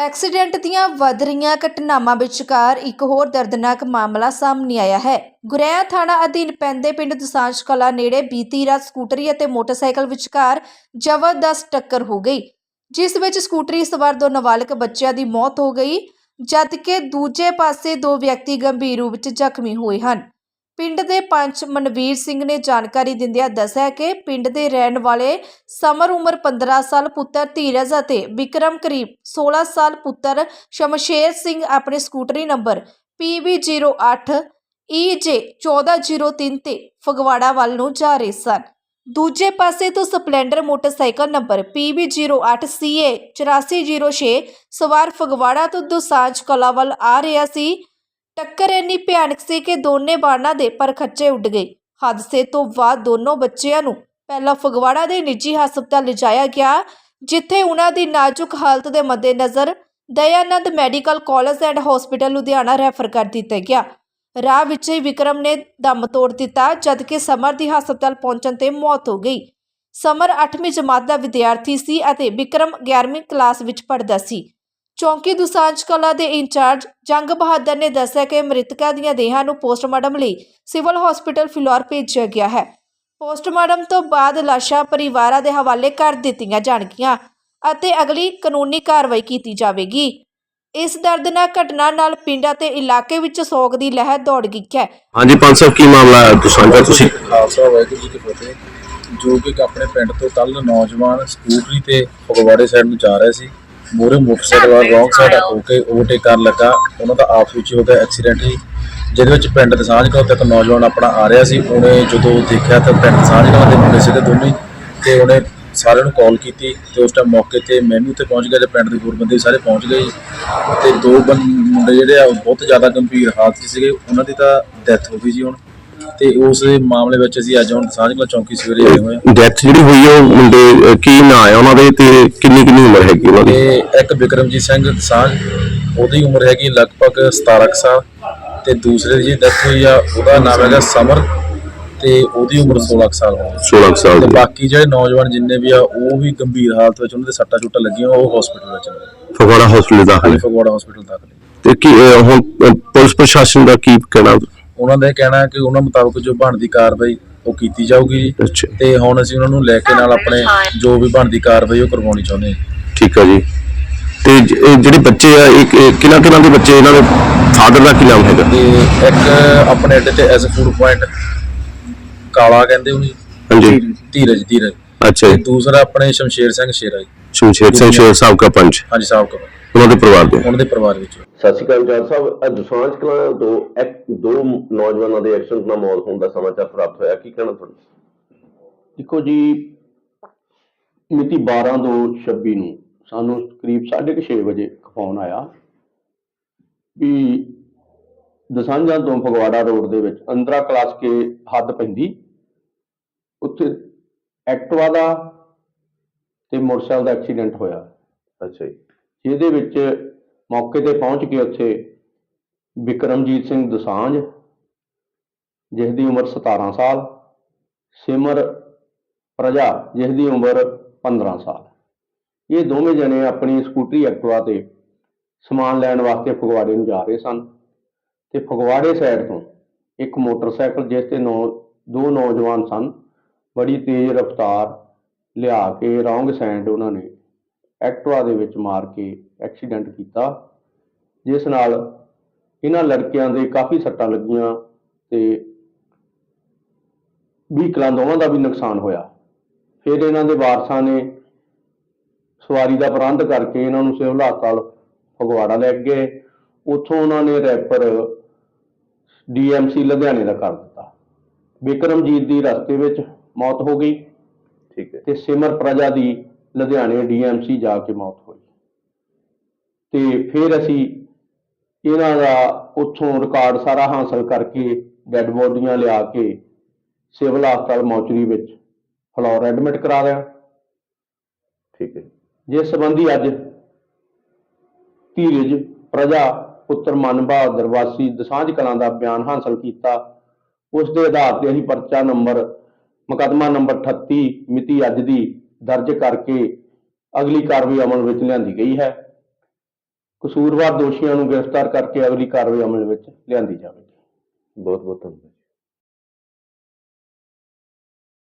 Accident ਦੀਆਂ ਵੱਧ ਰਹੀਆਂ ਘਟਨਾਵਾਂ ਵਿਚਕਾਰ ਇੱਕ ਹੋਰ ਦਰਦਨਾਕ ਮਾਮਲਾ ਸਾਹਮਣੇ ਆਇਆ ਹੈ। ਗੁਰੇਆ ਥਾਣਾ ਅਧੀਨ ਪੈਂਦੇ ਪਿੰਡ ਦਸਾਂਜ ਕਲਾ ਨੇੜੇ ਬੀਤੀ ਰਾਤ ਸਕੂਟਰੀ ਅਤੇ ਮੋਟਰਸਾਈਕਲ ਵਿਚਕਾਰ ਜ਼ਬਰਦਸਤ ਟੱਕਰ ਹੋ ਗਈ, ਜਿਸ ਵਿੱਚ ਸਕੂਟਰੀ ਸਵਾਰ ਦੋ ਨਾਬਾਲਗ ਬੱਚਿਆਂ ਦੀ ਮੌਤ ਹੋ ਗਈ, ਜਦਕਿ ਦੂਜੇ ਪਾਸੇ ਦੋ ਵਿਅਕਤੀ ਗੰਭੀਰ ਰੂਪ ਵਿੱਚ ਜ਼ਖਮੀ ਹੋਏ ਹਨ। ਪਿੰਡ ਦੇ ਪੰਚ ਮਨਵੀਰ ਸਿੰਘ ਨੇ ਜਾਣਕਾਰੀ ਦਿੰਦਿਆਂ ਦੱਸਿਆ ਕਿ ਪਿੰਡ ਦੇ ਰਹਿਣ ਵਾਲੇ ਸਮਰ ਉਮਰ 15 ਸਾਲ ਪੁੱਤਰ ਧੀਰਜ ਅਤੇ ਵਿਕਰਮ ਕਰੀਬ 16 ਸਾਲ ਪੁੱਤਰ ਸ਼ਮਸ਼ੇਰ ਸਿੰਘ ਆਪਣੇ ਸਕੂਟਰੀ ਨੰਬਰ PB08 EJ 1403 ਤੇ ਫਗਵਾੜਾ ਵੱਲ ਨੂੰ ਜਾ ਰਹੇ ਸਨ। ਦੂਜੇ ਪਾਸੇ ਤੋਂ Splendor motorcycle number PB08 CA 8406 ਸਵਾਰ ਫਗਵਾੜਾ ਤੋਂ ਦੁਸਾਂਝ ਕਲਾ ਵੱਲ ਆ ਰਿਹਾ ਸੀ। ਟੱਕਰ ਇੰਨੀ ਭਿਆਨਕ ਸੀ ਕਿ ਦੋਨੇ ਬਾਣਾਂ ਦੇ ਪਰਖੱਚੇ ਉੱਡ ਗਏ। ਹਾਦਸੇ ਤੋਂ ਬਾਅਦ ਦੋਨੋਂ ਬੱਚਿਆਂ ਨੂੰ ਪਹਿਲਾਂ ਫਗਵਾੜਾ ਦੇ ਨਿੱਜੀ ਹਸਪਤਾਲ ਲਿਜਾਇਆ ਗਿਆ, ਜਿੱਥੇ ਉਹਨਾਂ ਦੀ ਨਾਜ਼ੁਕ ਹਾਲਤ ਦੇ ਮੱਦੇਨਜ਼ਰ Dayanand medical college and hospital Ludhiana refer ਕਰ ਦਿੱਤਾ ਗਿਆ। ਰਾਹ ਵਿੱਚ ਹੀ ਵਿਕਰਮ ਨੇ ਦਮ ਤੋੜ ਦਿੱਤਾ, ਜਦਕਿ ਸਮਰ ਦੀ ਹਸਪਤਾਲ ਪਹੁੰਚਣ ਤੇ ਮੌਤ ਹੋ ਗਈ। ਸਮਰ 8ਵੀਂ ਜਮਾਤ ਦਾ ਵਿਦਿਆਰਥੀ ਸੀ ਅਤੇ ਵਿਕਰਮ 11ਵੀਂ ਕਲਾਸ ਵਿੱਚ ਪੜ੍ਹਦਾ ਸੀ। ਚੌਂਕੀ ਦੁਸਾਂਝ ਕਲਾ ਦੇ ਇੰਚਾਰਜ ਜੰਗ ਬਹਾਦਰ ਨੇ ਦੱਸਿਆ ਕਿ ਮ੍ਰਿਤਕਾਂ ਦੀਆਂ ਦੇਹਾਂ ਨੂੰ ਪੋਸਟਮਾਰਟਮ ਲਈ ਸਿਵਲ ਹਸਪੀਟਲ ਫਿਲੌਰ ਭੇਜਿਆ ਗਿਆ ਹੈ। ਪੋਸਟਮਾਰਟਮ ਤੋਂ ਬਾਅਦ ਲਾਸ਼ਾਂ ਪਰਿਵਾਰਾਂ ਦੇ ਹਵਾਲੇ ਕਰ ਦਿੱਤੀਆਂ ਜਾਣਗੀਆਂ ਅਤੇ ਅਗਲੀ ਕਾਨੂੰਨੀ ਕਾਰਵਾਈ ਕੀਤੀ ਜਾਵੇਗੀ। ਇਸ ਦਰਦਨਾਕ ਘਟਨਾ ਨਾਲ ਪਿੰਡਾਂ ਤੇ ਇਲਾਕੇ ਵਿੱਚ ਸੋਗ ਦੀ ਲਹਿਰ ਦੌੜ ਗਈ ਹੈ। ਹਾਂਜੀ ਪੰਜ ਸਾਹਿਬ ਕੀ ਮਾਮਲਾ ਹੈ? ਦੁਸਾਂਝਾ ਤੁਸੀਂ? ਖਾਲਸਾ ਵਾਹਿਗੁਰੂ ਜੀ ਕੀ ਫਤਿਹ। ਜੋ ਕਿ ਇੱਕ ਆਪਣੇ ਪਿੰਡ ਤੋਂ ਕੱਲ ਨੌਜਵਾਨ ਸਕੂਟਰੀ ਤੇ ਫਗਵਾੜੇ ਸਾਈਡ ਨੂੰ ਜਾ ਰਹੇ ਸੀ। ਮੋਰੇ ਮੋਟਰਸਾਈਕਲ ਵਾਲਾ ਰੌਂਗ ਸਾਈਡ ਹੋ ਕੇ ਓਵਰਟੇਕ ਕਰਨ ਲੱਗਾ। ਉਹਨਾਂ ਦਾ ਆਪਸ ਵਿੱਚ ਹੀ ਹੋ ਗਿਆ ਐਕਸੀਡੈਂਟ ਹੀ, ਜਿਹਦੇ ਵਿੱਚ ਪਿੰਡ ਦੇ ਸਾਂਝ ਤੋਂ ਤੱਕ ਨੌਜਵਾਨ ਆਪਣਾ ਆ ਰਿਹਾ ਸੀ। ਉਹਨੇ ਜਦੋਂ ਦੇਖਿਆ ਤਾਂ ਪਿੰਡ ਸਾਂਝ ਸਾਂਝਗਾঁव ਦੇ ਮੁੰਡੇ ਸੀਗੇ ਦੋਨੇ ਤੇ ਉਹਨੇ ਸਾਰਿਆਂ ਨੂੰ ਕਾਲ ਕੀਤੀ ਤੇ ਉਸ ਟਾਈਮ ਮੌਕੇ ਤੇ ਮੈਂ ਵੀ ਉੱਥੇ ਪਹੁੰਚ ਗਿਆ, ਤੇ ਪਿੰਡ ਦੇ ਹੋਰ ਬੰਦੇ ਸਾਰੇ ਪਹੁੰਚ ਗਏ। ਤੇ ਦੋ ਬੰ- ਮੁੰਡੇ ਜਿਹੜੇ ਆ, ਉਹ ਬਹੁਤ ਜ਼ਿਆਦਾ ਗੰਭੀਰ ਹਾਲਤ 'ਚ ਸੀਗੇ। ਉਹਨਾਂ ਦੀ ਤਾਂ ਡੈਥ ਹੋ ਗਈ ਜੀ ਹੁਣ। ਤੇ ਉਸ ਮਾਮਲੇ ਵਿੱਚ ਅਸੀਂ ਅੱਜ ਹੁਣ ਸਾਂਝਗਾঁव ਚੌਂਕੀ ਸਵੇਰੇ ਆਏ ਹੋਏ ਹਾਂ। ਡੈਥ ਜਿਹੜੀ ਹੋਈ ਹੈ ਉਹ ਮੁੰਡੇ ਅਹ, ਕੀ ਨਾਂ ਹੈ ਉਹਨਾਂ ਦੇ ਤੇ ਕਿੰਨੀ ਕਿੰਨੀ ਉਮਰ ਹੈਗੀ ਉਹਨਾਂ ਦੀ? ਤੇ ਇੱਕ ਵਿਕਰਮਜੀਤ ਸਿੰਘ ਸਾਂਝ ਉਹਦੀ ਉਮਰ ਹੈਗੀ ਲਗਭਗ 17 ਕੁ ਸਾਲ ਤੇ ਦੂਸਰੇ ਦੀ ਜਿਹੜੀ ਡੈਥ ਹੋਈ ਆ ਉਹਦਾ ਨਾਮ ਹੈਗਾ ਸਮਰ ਤੇ ਉਹਦੀ ਉਮਰ 16 ਕੁ ਸਾਲ ਹੋਣੀ। 16 ਕੁ ਸਾਲ ਤੇ ਦੀ। ਬਾਕੀ ਜਿਹੜੇ ਨੌਜਵਾਨ ਜਿੰਨੇ ਵੀ ਆ ਉਹ ਵੀ ਗੰਭੀਰ ਹਾਲਤ ਵਿੱਚ ਉਹਨਾਂ ਦੇ ਸੱਟਾਂ ਚੁੱਟਾਂ ਲੱਗੀਆਂ ਉਹ ਹਸਪੀਟਲ ਵਿੱਚ ਨੇ। ਫਗਵਾੜਾ ਹਸਪੀਟਲ ਦਾਖਲ ਹੈ। ਫਗਵਾੜਾ ਹਸਪੀਟਲ ਦਾਖਲ ਨੇ ਤੇ ਕੀ ਅਹ, ਹੁਣ ਅਹ, ਪੁਲਿਸ ਪ੍ਰਸ਼ਾਸਨ ਦਾ ਕੀ ਕਹਿਣਾ? ਉਹਨਾਂ ਦਾ ਇਹ ਕਹਿਣਾ ਹੈ ਕਿ ਉਹਨਾਂ ਮੁਤਾਬਕ ਜੋ ਬਣਦੀ ਕਾਰਵਾਈ ਉਹ ਕੀਤੀ ਜਾਊਗੀ ਅੱਛਾ। ਤੇ ਹੁਣ ਅਸੀਂ ਉਹਨਾਂ ਨੂੰ ਲੈ ਕੇ ਨਾਲ ਆਪਣੇ ਜੋ ਵੀ ਬਣਦੀ ਕਾਰਵਾਈ ਉਹ ਕਰਵਾਉਣੀ ਚਾਹੁੰਦੇ ਹਾਂ ਠੀਕ ਹੈ ਜੀ। ਤੇ ਜ- ਇਹ ਜਿਹੜੇ ਬੱਚੇ ਆ ਇਹ ਕਿ- ਕਿਹਨਾਂ ਕਿਹਨਾਂ ਦੇ ਬੱਚੇ ਇਹਨਾਂ ਦੇ ਫਾਦਰ ਦਾ ਕੀ ਨਾਮ ਹੈਗਾ? ਤੇ ਇੱਕ ਆਪਣੇ ਅੱਡੇ ਤੇ ਐਸ ਫੂਡ ਪੁਆਇੰਟ ਕਾਲਾ ਕਹਿੰਦੇ ਉਹਨੂੰ ਜੀ। ਹਾਂਜੀ। ਧੀਰਜ ਧੀਰਜ। ਅੱਛਾ ਜੀ। ਦੂਸਰਾ ਆਪਣੇ ਸ਼ਮਸ਼ੇਰ ਸਿੰਘ ਸ਼ੇਰਾ ਜੀ। ਸ਼ਮਸ਼ੇਰ ਸਿੰਘ ਸ਼ੇਰ ਸਾਹਿਬ ਦਾ ਪੰਚ ਹਾਂਜੀ ਸਾਹਿਬ ਕੋ ਉਹਨਾਂ ਦੇ ਪਰਿਵਾਰ ਦੇ। ਉਹਨਾਂ ਦੇ ਪਰਿਵਾਰ ਵਿੱਚ। ਸਤਿ ਸ਼੍ਰੀ ਅਕਾਲ ਜੱਜ ਸਾਹਿਬ ਅੱਜ ਦੁਸਾਂਝ ਕਲਾਂ ਤੋਂ ਇੱਕ ਦੋ ਨੌਜਵਾਨਾਂ ਦੇ ਐਕਸੀਡੈਂਟ ਨਾਲ ਮੌਤ ਹੋਣ ਦਾ ਸਮਾਚਾਰ ਪ੍ਰਾਪਤ ਹੋਇਆ। ਕੀ ਕਹਿਣਾ ਤੁਹਾਡਾ? ਦੇਖੋ ਜੀ ਮਿਤੀ 12 ਤੋਂ 26 ਨੂੰ ਸਾਨੂੰ ਕਰੀਬ 6:30 ਵਜੇ ਫੋਨ ਆਇਆ ਵੀ ਦਸਾਂਝਾਂ ਤੋਂ ਫਗਵਾੜਾ ਰੋਡ ਦੇ ਵਿੱਚ ਅੰਦਰਾ ਕਲਾਸ ਕੇ ਹੱਦ ਪੈਂਦੀ। ਉੱਥੇ ਐਕਟਿਵਾ ਦਾ ਤੇ ਮੋਟਰਸਾਈਕਲ ਦਾ ਐਕਸੀਡੈਂਟ ਹੋਇਆ। ਅੱਛਾ ਜੀ। ਜਿਹਦੇ ਵਿੱਚ ਮੌਕੇ ਤੇ ਪਹੁੰਚ ਕੇ ਉੱਥੇ ਵਿਕਰਮਜੀਤ ਸਿੰਘ ਦਸਾਂਝ ਜਿਸ ਦੀ ਉਮਰ 17 ਸਾਲ ਸਿਮਰ ਪ੍ਰਜਾ ਜਿਸ ਦੀ ਉਮਰ 15 ਸਾਲ। ਇਹ ਦੋਵੇਂ ਜਣੇ ਆਪਣੀ ਸਕੂਟਰੀ ਐਕਟਿਵਾ ਤੇ ਸਮਾਨ ਲੈਣ ਵਾਸਤੇ ਫਗਵਾੜੇ ਨੂੰ ਜਾ ਰਹੇ ਸਨ ਤੇ ਫਗਵਾੜੇ ਸਾਈਡ ਤੋਂ ਇੱਕ ਮੋਟਰਸਾਈਕਲ ਜਿਸ ਤੇ ਨੌ ਦੋ ਨੌਜਵਾਨ ਸਨ ਬੜੀ ਤੇਜ਼ ਰਫ਼ਤਾਰ ਲਿਆ ਕੇ ਰੌਂਗ ਸਾਈਡ ਉਹਨਾਂ ਨੇ ਐਕਟਿਵਾ ਦੇ ਵਿੱਚ ਮਾਰ ਕੇ ਐਕਸੀਡੈਂਟ ਕੀਤਾ, ਜਿਸ ਨਾਲ ਇਹਨਾਂ ਲੜਕਿਆਂ ਦੇ ਕਾਫੀ ਸੱਟਾਂ ਲੱਗੀਆਂ ਤੇ ਵਹੀਕਲਾਂ ਦੋਵਾਂ ਦਾ ਵੀ ਨੁਕਸਾਨ ਹੋਇਆ। ਫਿਰ ਇਹਨਾਂ ਦੇ ਵਾਰਸਾਂ ਨੇ ਸਵਾਰੀ ਦਾ ਪ੍ਰਬੰਧ ਕਰਕੇ ਇਹਨਾਂ ਨੂੰ ਸਿਵਲ ਹਸਪਤਾਲ ਫਗਵਾੜਾ ਲੈ ਕੇ ਗਏ। ਉੱਥੋਂ ਉਹਨਾਂ ਨੇ ਰੈਫਰ ਡੀਐਮਸੀ ਲੁਧਿਆਣੇ ਦਾ ਕਰ ਦਿੱਤਾ। ਵਿਕਰਮਜੀਤ ਦੀ ਰਸਤੇ ਵਿੱਚ ਮੌਤ ਹੋ ਗਈ। ਠੀਕ ਹੈ। ਤੇ ਸਿਮਰ ਪ੍ਰਜਾ ਦੀ ਲੁਧਿਆਣੇ ਡੀਐਮਸੀ ਜਾ ਕੇ ਮੌਤ ਹੋਈ। ਤੇ ਫਿਰ ਅਸੀਂ ਇਹਨਾਂ ਦਾ ਉੱਥੋਂ ਰਿਕਾਰਡ ਸਾਰਾ ਹਾਸਲ ਕਰਕੇ ਡੈੱਡ ਬੋਡੀਆਂ ਲਿਆ ਕੇ ਸਿਵਲ ਹਸਪਤਾਲ ਮੌਚਰੀ ਵਿੱਚ ਫਲੋਰ ਐਡਮਿਟ ਕਰਾ ਦਿਆ ਠੀਕ ਹੈ। ਜਿਸ ਸੰਬੰਧੀ ਅੱਜ ਧੀਰਜ ਪ੍ਰਜਾ ਪੁੱਤਰ ਮਨ ਬਹਾਦਰ ਵਾਸੀ ਦਸਾਂਝ ਕਲਾਂ ਦਾ ਬਿਆਨ ਹਾਸਲ ਕੀਤਾ ਉਸ ਦੇ ਆਧਾਰ ਤੇ ਅਸੀਂ ਪਰਚਾ ਨੰਬਰ ਮੁਕੱਦਮਾ ਨੰਬਰ 38 ਮਿਤੀ ਅੱਜ ਦੀ ਦਰਜ ਕਰਕੇ ਅਗਲੀ ਕਾਰਵਾਈ ਅਮਲ ਵਿੱਚ ਲਿਆਂਦੀ ਗਈ ਹੈ। ਕਸੂਰਵਾਰ ਦੋਸ਼ੀਆਂ ਨੂੰ ਗ੍ਰਿਫਤਾਰ ਕਰਕੇ ਅਗਲੀ ਕਾਰਵਾਈ ਅਮਲ ਵਿੱਚ ਲਿਆਂਦੀ ਜਾਵੇਗੀ। ਬਹੁਤ ਬਹੁਤ ਧੰਨਵਾਦ।